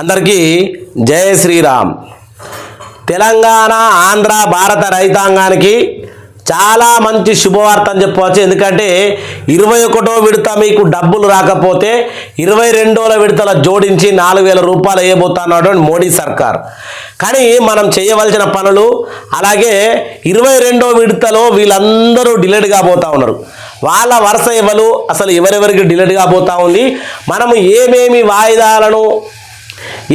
అందరికీ జయ శ్రీరామ్. తెలంగాణ ఆంధ్ర భారత రైతాంగానికి చాలా మంచి శుభవార్త అని చెప్పవచ్చు. ఎందుకంటే ఇరవై ఒకటో విడత మీకు డబ్బులు రాకపోతే ఇరవై రెండోల విడతల జోడించి నాలుగు వేల రూపాయలు వేయబోతున్నాడు మోడీ సర్కార్. కానీ మనం చేయవలసిన పనులు అలాగే ఇరవై రెండో విడతలో వీళ్ళందరూ డిలేట్ కాబోతూ ఉన్నారు. వాళ్ళ వరుస ఎవరు? అసలు ఎవరెవరికి డిలేట్ కాబోతూ ఉంది? మనము ఏమేమి వాయిదాలను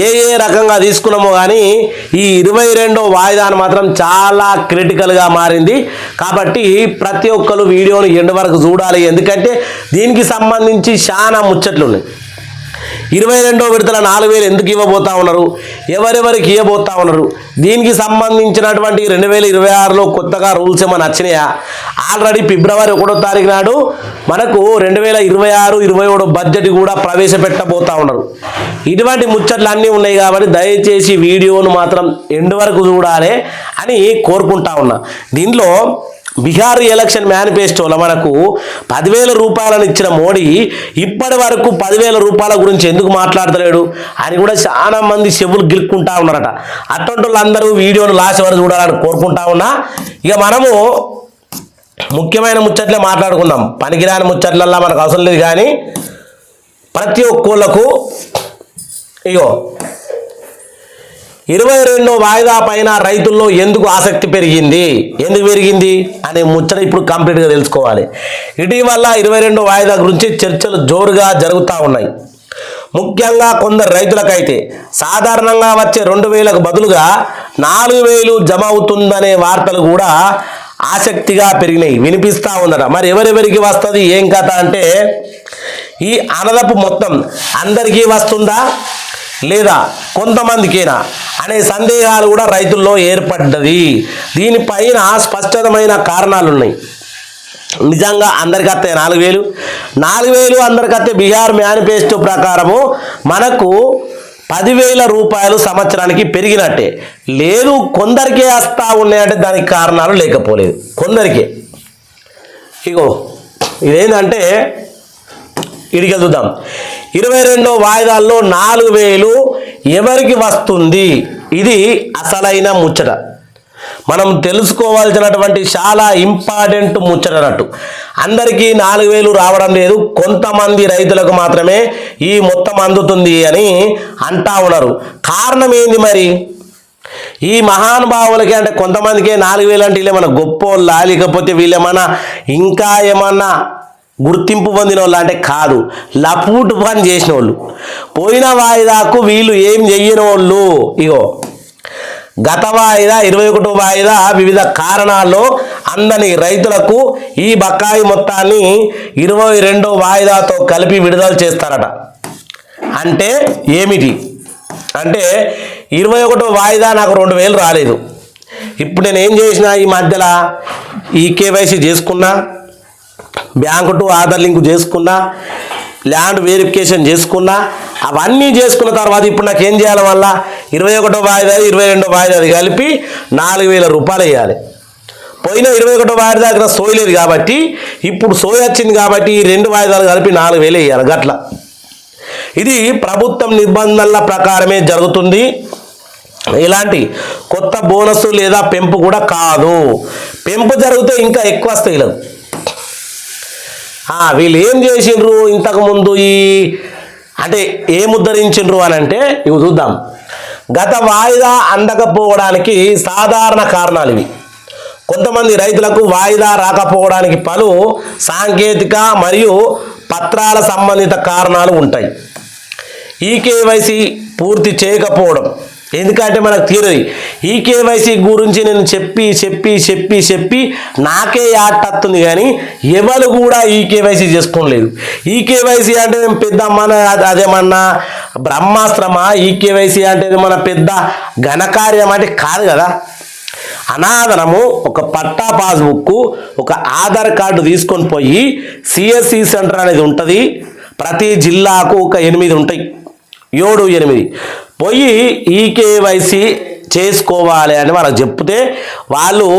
ఏ ఏ రకంగా తీసుకున్నామో కానీ ఈ ఇరవై రెండో వాయిదాను మాత్రం చాలా క్రిటికల్గా మారింది. కాబట్టి ప్రతి ఒక్కరు వీడియోని ఎండు వరకు చూడాలి. ఎందుకంటే దీనికి సంబంధించి చాలా ముచ్చట్లు ఉన్నాయి ఇరవై రెండో విడతల నాలుగు వేలు ఎందుకు ఇవ్వబోతా ఉన్నారు? ఎవరెవరికి ఇవ్వబోతా ఉన్నారు? దీనికి సంబంధించినటువంటి రెండు వేల ఇరవై ఆరులో కొత్తగా రూల్స్ ఏమైనా వచ్చినాయా? ఆల్రెడీ ఫిబ్రవరి ఒకటో తారీఖు నాడు మనకు రెండు వేల ఇరవై ఆరు ఇరవై ఏడు బడ్జెట్ కూడా ప్రవేశపెట్టబోతా ఉన్నారు. ఇటువంటి ముచ్చట్లు అన్నీ ఉన్నాయి కాబట్టి దయచేసి వీడియోను మాత్రం ఎండు వరకు చూడాలి అని కోరుకుంటా ఉన్నా. దీనిలో బీహార్ ఎలక్షన్ మేనిఫెస్టోలో మనకు పదివేల రూపాయలను ఇచ్చిన మోడీ ఇప్పటి వరకు పదివేల రూపాయల గురించి ఎందుకు మాట్లాడతలేడు? అని కూడా చాలా మంది చెవులు గిలుక్కుంటా ఉన్నారట. అటువంటి వాళ్ళందరూ వీడియోను లాస్ట్ వరకు చూడాలని కోరుకుంటా ఉన్నా. ఇక మనము ముఖ్యమైన ముచ్చట్లే మాట్లాడుకుందాం. పనికిరాని ముచ్చట్లల్లా మనకు అవసరం లేదు కానీ ప్రతి ఒక్కళ్ళకు ఇగో ఇరవై రెండో వాయిదా పైన రైతుల్లో ఎందుకు ఆసక్తి పెరిగింది? ఎందుకు పెరిగింది? అనే ముచ్చట ఇప్పుడు కంప్లీట్గా తెలుసుకోవాలి. ఇటీవల ఇరవై రెండో వాయిదా గురించి చర్చలు జోరుగా జరుగుతూ ఉన్నాయి. ముఖ్యంగా కొందరు రైతులకైతే సాధారణంగా వచ్చే రెండు వేలకు బదులుగా నాలుగు వేలు జమ అవుతుందనే వార్తలు కూడా ఆసక్తిగా పెరిగినాయి. వినిపిస్తూ ఉందట మరి ఎవరెవరికి వస్తుంది? ఏం కథ అంటే ఈ అనదపు మొత్తం అందరికీ వస్తుందా? లేదా కొంతమందికేనా అనే సందేహాలు కూడా రైతుల్లో ఏర్పడ్డది. దీనిపైన స్పష్టమైన కారణాలు ఉన్నాయి నిజంగా అందరికి వస్తాయి నాలుగు వేలు. నాలుగు వేలు అందరికి వస్తే బీహార్ మేనిఫెస్టో ప్రకారము మనకు పదివేల రూపాయలు సంవత్సరానికి పెరిగినట్టే. లేదు కొందరికే వస్తా ఉన్నాయంటే దానికి కారణాలు లేకపోలేదు. కొందరికే. ఇగో ఇదేంటంటే ఇడికి చూద్దాం ఇరవై రెండో వాయిదాల్లో నాలుగు వేలు ఎవరికి వస్తుంది? ఇది అసలైన ముచ్చట. మనం తెలుసుకోవాల్సినటువంటి చాలా ఇంపార్టెంట్ ముచ్చట అన్నట్టు. అందరికీ నాలుగు వేలు రావడం లేదు. కొంతమంది రైతులకు మాత్రమే ఈ మొత్తం అందుతుంది అని అంటా ఉన్నారు. కారణం ఏంది మరి? ఈ మహానుభావులకి అంటే కొంతమందికే నాలుగు వేలు అంటే వీళ్ళేమన్నా గొప్పోళ్ళ? లేకపోతే వీళ్ళేమన్నా ఇంకా ఏమన్నా గుర్తింపు పొందిన వాళ్ళు అంటే కాదు లపూటు పని చేసిన వాళ్ళు పోయిన వాయిదాకు వీళ్ళు ఏం చెయ్యని వాళ్ళు ఇగో గత వాయిదా ఇరవై ఒకటో వాయిదా వివిధ కారణాల్లో అందని రైతులకు ఈ బకాయి మొత్తాన్ని ఇరవై రెండో వాయిదాతో కలిపి విడుదల చేస్తారట. అంటే ఏమిటి? అంటే ఇరవై ఒకటో వాయిదా నాకు రెండు వేలు రాలేదు. ఇప్పుడు నేను ఏం చేసిన ఈ మధ్యలో ఈ కేవైసీ చేసుకున్నా? బ్యాంకు టు ఆధార్ లింక్ చేసుకున్నా ల్యాండ్ వెరిఫికేషన్ చేసుకున్నా అవన్నీ చేసుకున్న తర్వాత ఇప్పుడు నాకు ఏం చేయాలి వల్ల ఇరవై ఒకటో వాయిదా ఇరవై రెండో వాయిదా కలిపి నాలుగు వేల రూపాయలు వేయాలి. పోయిన ఇరవై ఒకటో వాయిదా దగ్గర సోయలేదు కాబట్టి ఇప్పుడు సోయి వచ్చింది కాబట్టి ఈ రెండు వాయిదాలు కలిపి నాలుగు వేలు వేయాలి గట్ల. ఇది ప్రభుత్వం నిబంధనల ప్రకారమే జరుగుతుంది. ఇలాంటి కొత్త బోనస్ లేదా పెంపు కూడా కాదు. పెంపు జరిగితే ఇంకా ఎక్కువ స్థాయిలో వీళ్ళు ఏం చేసిండ్రు ఇంతకుముందు ఈ అంటే ఏముద్ధరించిండ్రు అని అంటే ఇవి చూద్దాం. గత వాయిదా అందకపోవడానికి సాధారణ కారణాలు ఇవి. కొంతమంది రైతులకు వాయిదా రాకపోవడానికి పలు సాంకేతిక మరియు పత్రాల సంబంధిత కారణాలు ఉంటాయి. ఈ కేవైసీ పూర్తి చేయకపోవడం. ఎందుకంటే మనకు తీరది. ఈ కేవైసీ గురించి నేను చెప్పి చెప్పి చెప్పి చెప్పి నాకే యాట్ వస్తుంది కానీ ఎవరు కూడా ఈ కేవైసీ చేసుకోలేదు ఈ కేవైసీ అంటే మేము పెద్ద మన అదేమన్నా బ్రహ్మాస్త్రమా? ఈ కేవైసీ అంటే మన పెద్ద ఘనకార్యం అంటే కాదు కదా. అనాదనము ఒక పట్టా పాస్బుక్ ఒక ఆధార్ కార్డు తీసుకొని పోయి సిఎస్సి సెంటర్ అనేది ఉంటుంది. ప్రతి జిల్లాకు ఒక ఎనిమిది ఉంటాయి. ఏడు ఎనిమిది. పోయి ఈకేవైసీ చేసుకోవాలి అని వాళ్ళకి చెప్తే వాళ్ళు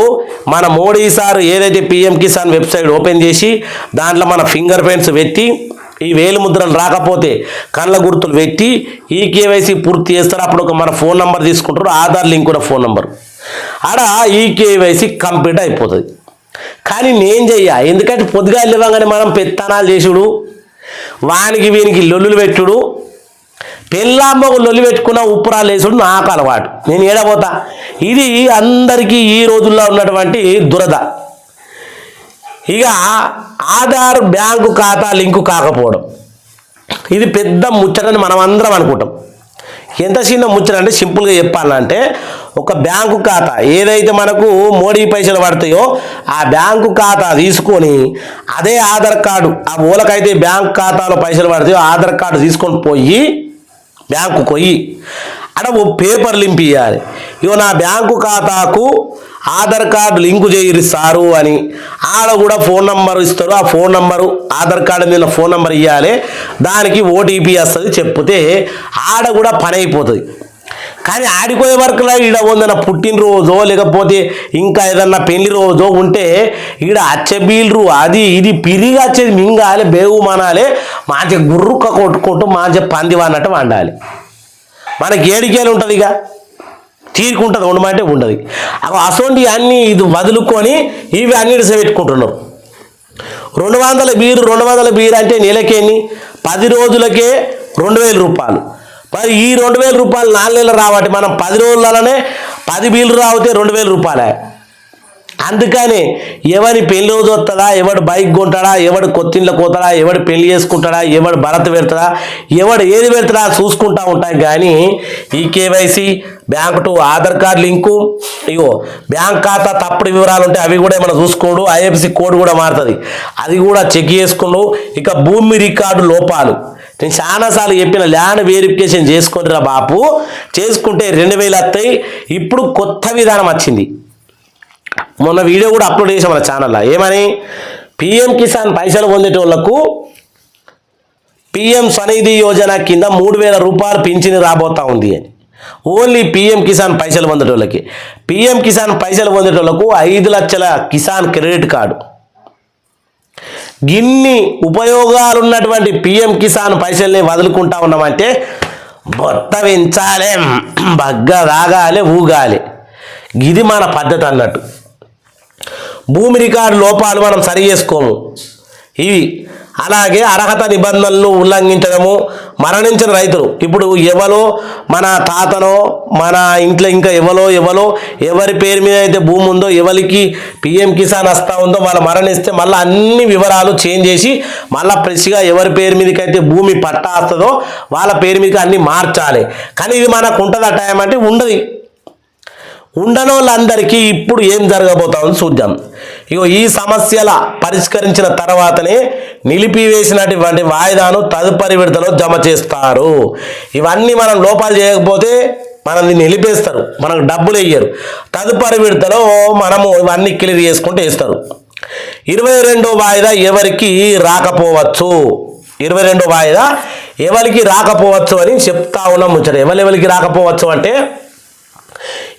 మన మోడీ సార్ ఏదైతే పిఎం కిసాన్ వెబ్సైట్ ఓపెన్ చేసి దాంట్లో మన ఫింగర్ ప్రింట్స్ పెట్టి ఈ వేలు ముద్రలు రాకపోతే కళ్ళ గుర్తులు పెట్టి ఈ కేవైసీ పూర్తి చేస్తారు. అప్పుడు ఒక మన ఫోన్ నెంబర్ తీసుకుంటారు. ఆధార్ లింక్ కూడా ఫోన్ నెంబర్. ఆడ ఈ కేవైసీ కంప్లీట్ అయిపోతుంది. కానీ నేను చెయ్య. ఎందుకంటే పొద్దుగా లేవగానే మనం పెత్తనాలు చేసుడు వానికి వీనికి లొల్లులు పెట్టుడు పెళ్ళామ్మకు లొలి పెట్టుకున్న ఉప్పురాలు వేసుడు నాకు అలవాటు. నేను ఏడబోతా ఇది అందరికీ ఈ రోజుల్లో ఉన్నటువంటి దురద. ఇక ఆధార్ బ్యాంకు ఖాతా లింకు కాకపోవడం. ఇది పెద్ద ముచ్చటని మనం అందరం అనుకుంటాం. ఎంత చిన్న ముచ్చట అంటే సింపుల్గా చెప్పాలంటే ఒక బ్యాంకు ఖాతా ఏదైతే మనకు మోడీ పైసలు పడతాయో ఆ బ్యాంకు ఖాతా తీసుకొని అదే ఆధార్ కార్డు ఆ ఊలకైతే బ్యాంకు ఖాతాలో పైసలు పడతాయో ఆధార్ కార్డు తీసుకొని పోయి బ్యాంకు పోయి అక్కడ ఓ పేపర్ లింపు ఇవ్వాలి ఇగో నా బ్యాంకు ఖాతాకు ఆధార్ కార్డు లింకు చేయరు అని. ఆడ కూడా ఫోన్ నంబర్ ఇస్తారు. ఆ ఫోన్ నంబరు ఆధార్ కార్డు మీద ఫోన్ నంబర్ ఇవ్వాలి దానికి ఓటీపీ వస్తుంది చెప్తే ఆడ కూడా పని అయిపోతుంది. కానీ ఆడిపోయే వరకు ఈడ ఉందన్న పుట్టినరోజో లేకపోతే ఇంకా ఏదన్నా పెళ్ళి రోజో ఉంటే ఈడ అచ్చబీలరు అది ఇది పిరిగి వచ్చేది మింగాలి బేగు మనాలి గుర్రుక్క కొట్టుకుంటూ మంచి పందివా అన్నట్టు వండాలి. మనకి ఏడికేలు ఉంటుంది ఇక? తీరుకుంటుంది ఉండమంటే ఉండదు. అసోంటి అన్నీ ఇది వదులుకొని ఇవి అన్నిటి పెట్టుకుంటున్నారు. రెండు వందల బీరు రెండు వందల బీరు అంటే నెలకేని పది రోజులకే రెండు వేల రూపాయలు. మరి ఈ రెండు వేల రూపాయలు నాలుగు నెలలు రావట్టి మనం పది రోజులలోనే పది బిల్లు రావితే రెండు వేల రూపాయలే. అందుకని ఎవరి పెళ్ళి రోజు వస్తుందా ఎవడు బైక్ కొంటాడా ఎవడు కొత్తిళ్ళకి పోతాడా ఎవడు పెళ్ళి చేసుకుంటాడా ఎవడు భరత్ పెడతాడా ఎవడు ఏది పెడతాడా చూసుకుంటా ఉంటాయి కానీ e KYC bank to Aadhaar card link ego bank ఖాతా తప్పుడు వివరాలు ఉంటే అవి కూడా ఏమైనా చూసుకోడు ఐఎఫ్సి కోడ్ కూడా మారుతుంది. అది కూడా చెక్ చేసుకుండు ఇక భూమి రికార్డు లోపాలు. నేను చాలాసార్లు చెప్పిన ల్యాండ్ వెరిఫికేషన్ చేసుకొని బాపు. చేసుకుంటే రెండు వేలు వస్తాయి. ఇప్పుడు కొత్త విధానం వచ్చింది. మొన్న వీడియో కూడా అప్లోడ్ చేసాం మన ఛానల్లో ఏమని? పిఎం కిసాన్ పైసలు పొందేటోళ్ళకు పిఎం స్వనిధి యోజన కింద మూడు వేల రూపాయలు పింఛని రాబోతా ఉంది అని. ఓన్లీ పిఎం కిసాన్ పైసలు పొందేటోళ్ళకి. పిఎం కిసాన్ పైసలు పొందేటోళ్ళకు ఐదు లక్షల కిసాన్ క్రెడిట్ కార్డు. గిన్ని ఉపయోగాలు ఉన్నటువంటి పిఎం కిసాన్ పైసల్ని వదులుకుంటా ఉన్నామంటే బొట్ట పెంచాలి బగ్గ రాగాలి ఊగాలి. ఇది మన పద్ధతి అన్నట్టు. భూమి రికార్డు లోపాలు మనం సరి చేసుకోము. ఇవి. అలాగే అర్హత నిబంధనలను ఉల్లంఘించడము మరణించిన రైతులు. ఇప్పుడు ఎవలో? మన తాతనో మన ఇంట్లో ఇంకా ఎవలో ఎవలో? ఎవరి పేరు మీద అయితే భూమి ఉందో ఎవరికి పిఎం కిసాన్ వస్తా ఉందో వాళ్ళు మరణిస్తే మళ్ళీ అన్ని వివరాలు చేంజ్ చేసి మళ్ళీ ఫ్రెష్గా ఎవరి పేరు మీదకి అయితే భూమి పట్టా వస్తుందో వాళ్ళ పేరు మీదకి అన్ని మార్చాలి. కానీ ఇది మనకు ఉంటుందా టైం అంటే ఉండదు. ఉండని వాళ్ళందరికీ ఇప్పుడు ఏం జరగబోతుందో చూద్దాం. ఇగో ఈ సమస్యల పరిష్కరించిన తర్వాతనే నిలిపివేసినటువంటి వాయిదాను తదుపరి విడతలో జమ చేస్తారు. ఇవన్నీ మనం లోపాలు చేయకపోతే మనల్ని నిలిపేస్తారు. మనకు డబ్బులు వేయరు తదుపరి విడతలో మనము ఇవన్నీ క్లియర్ చేసుకుంటూ వేస్తారు. ఇరవై రెండో వాయిదా ఎవరికి రాకపోవచ్చు? ఇరవై రెండో వాయిదా ఎవరికి రాకపోవచ్చు అని చెప్తా ఉన్నాం ముచ్చట. ఎవరెవరికి రాకపోవచ్చు అంటే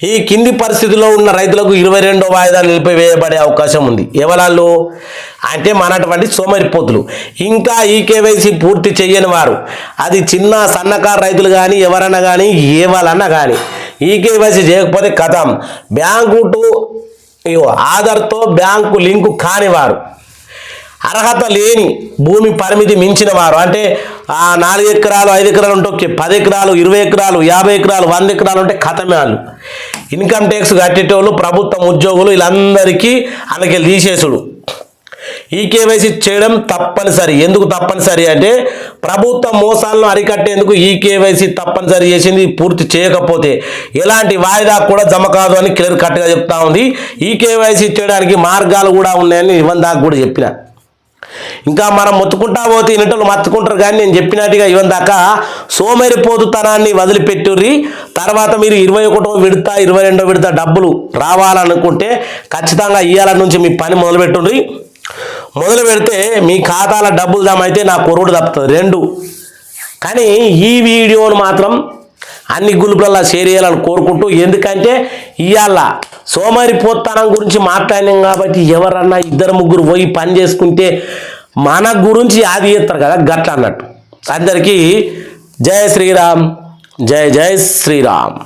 ఈ కింది పరిస్థితిలో ఉన్న రైతులకు ఇరవై రెండో వాయిదా నిలిపివేయబడే అవకాశం ఉంది. ఎవరాళ్ళు అంటే మనటువంటి సోమరిపోతులు. ఇంకా ఈ కేవైసీ పూర్తి చేయని వారు. అది చిన్న సన్నకారు రైతులు కానీ ఎవరన్నా కానీ ఏ కానీ ఈ కేవైసీ చేయకపోతే కథం. బ్యాంకు టు ఆధార్తో బ్యాంకు లింకు కానివారు అర్హత లేని భూమి పరిమితి మించిన వారు. అంటే ఆ నాలుగు ఎకరాలు ఐదు ఎకరాలు ఉంటే ఓకే. పది ఎకరాలు ఇరవై ఎకరాలు యాభై ఎకరాలు వంద ఎకరాలు ఉంటే కథమే వాళ్ళు. ఇన్కమ్ ట్యాక్స్ కట్టేటోళ్ళు ప్రభుత్వం ఉద్యోగులు వీళ్ళందరికీ అందుకే తీసేసుడు. ఈ కేవైసీ చేయడం తప్పనిసరి. ఎందుకు తప్పనిసరి అంటే ప్రభుత్వ మోసాలను అరికట్టేందుకు ఈ కేవైసీ తప్పనిసరి చేసింది పూర్తి చేయకపోతే. ఎలాంటి వాయిదా కూడా జమ కాదు అని క్లియర్ కట్గా చెప్తా ఉంది. ఈ కేవైసీ చేయడానికి మార్గాలు కూడా ఉన్నాయని ఇవన్ దాకా కూడా చెప్పిన. ఇంకా మనం మొత్తుకుంటా పోతే ఇన్నటోళ్ళు మత్తుకుంటారు కానీ నేను చెప్పినట్టుగా ఇవన్న దాకా సోమరిపోతుతనాన్ని వదిలిపెట్టుర్రి. తర్వాత మీరు ఇరవై ఒకటో విడత ఇరవై రెండో విడత డబ్బులు రావాలనుకుంటే ఖచ్చితంగా ఇయ్యాల నుంచి మీ పని మొదలుపెట్టుండ్రి. మొదలు పెడితే మీ ఖాతాల డబ్బులు దామైతే నా కొరుడు తప్పుతుంది రెండు. కానీ ఈ వీడియోను మాత్రం అన్ని గ్రూపులలో షేర్ చేయాలని కోరుకుంటూ ఎందుకంటే ఇవాళ సోమరిపోత్తనం గురించి మాట్లాడినాం కాబట్టి ఎవరన్నా ఇద్దరు ముగ్గురు పోయి పని చేసుకుంటే మన గురించి యాది చేస్తారు కదా గట్ల అన్నట్టు. అందరికీ జయ శ్రీరామ్ జయ జయ శ్రీరామ్.